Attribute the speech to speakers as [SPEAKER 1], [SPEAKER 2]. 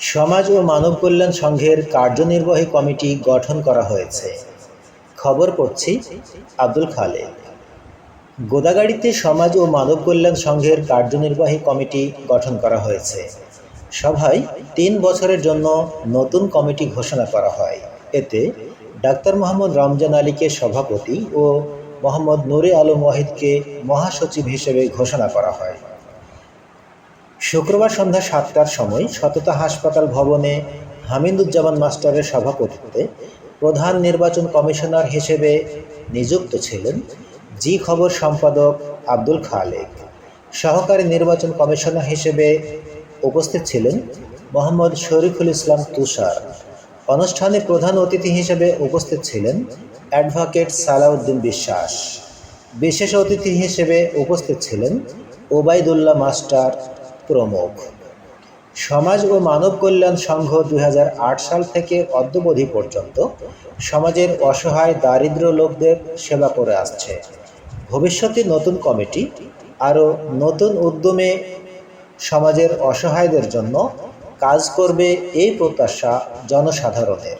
[SPEAKER 1] সমাজ ও মানব কল্যাণ সংঘের কার্যনির্বাহী কমিটি গঠন করা হয়েছে। খবর পড়ছি আব্দুল খালেক গোদাগাড়িতে সমাজ ও মানব কল্যাণ সংঘের কার্যনির্বাহী কমিটি গঠন করা হয়েছে। সভায় তিন বছরের জন্য নতুন কমিটি ঘোষণা করা হয়। এতে ডাক্তার মোহাম্মদ রমজান আলীকে সভাপতি ও মোহাম্মদ নুরে আলম ওয়াহিদকে মহাসচিব হিসেবে ঘোষণা করা হয়। শুক্রবার সন্ধ্যা সাতটার সময় সততা হাসপাতাল ভবনে হামিদুজ্জামান মাস্টারের সভাপতিত্বে প্রধান নির্বাচন কমিশনার হিসেবে নিযুক্ত ছিলেন জি খবর সম্পাদক আব্দুল খালেক। সহকারী নির্বাচন কমিশনার হিসেবে উপস্থিত ছিলেন মোহাম্মদ শরীফুল ইসলাম তুষার। অনুষ্ঠানে প্রধান অতিথি হিসেবে উপস্থিত ছিলেন অ্যাডভোকেট সালাউদ্দিন বিশ্বাস। বিশেষ অতিথি হিসেবে উপস্থিত ছিলেন ওবায়দুল্লাহ মাস্টার প্রমুখ। সমাজ ও মানব কল্যাণ সংঘ দু হাজার আট সাল থেকে অদ্যবধি পর্যন্ত সমাজের অসহায়, দারিদ্র লোকদের সেবা করে আসছে। ভবিষ্যতে নতুন কমিটি আরও নতুন উদ্যমে সমাজের অসহায়দের জন্য কাজ করবে এই প্রত্যাশা জনসাধারণের।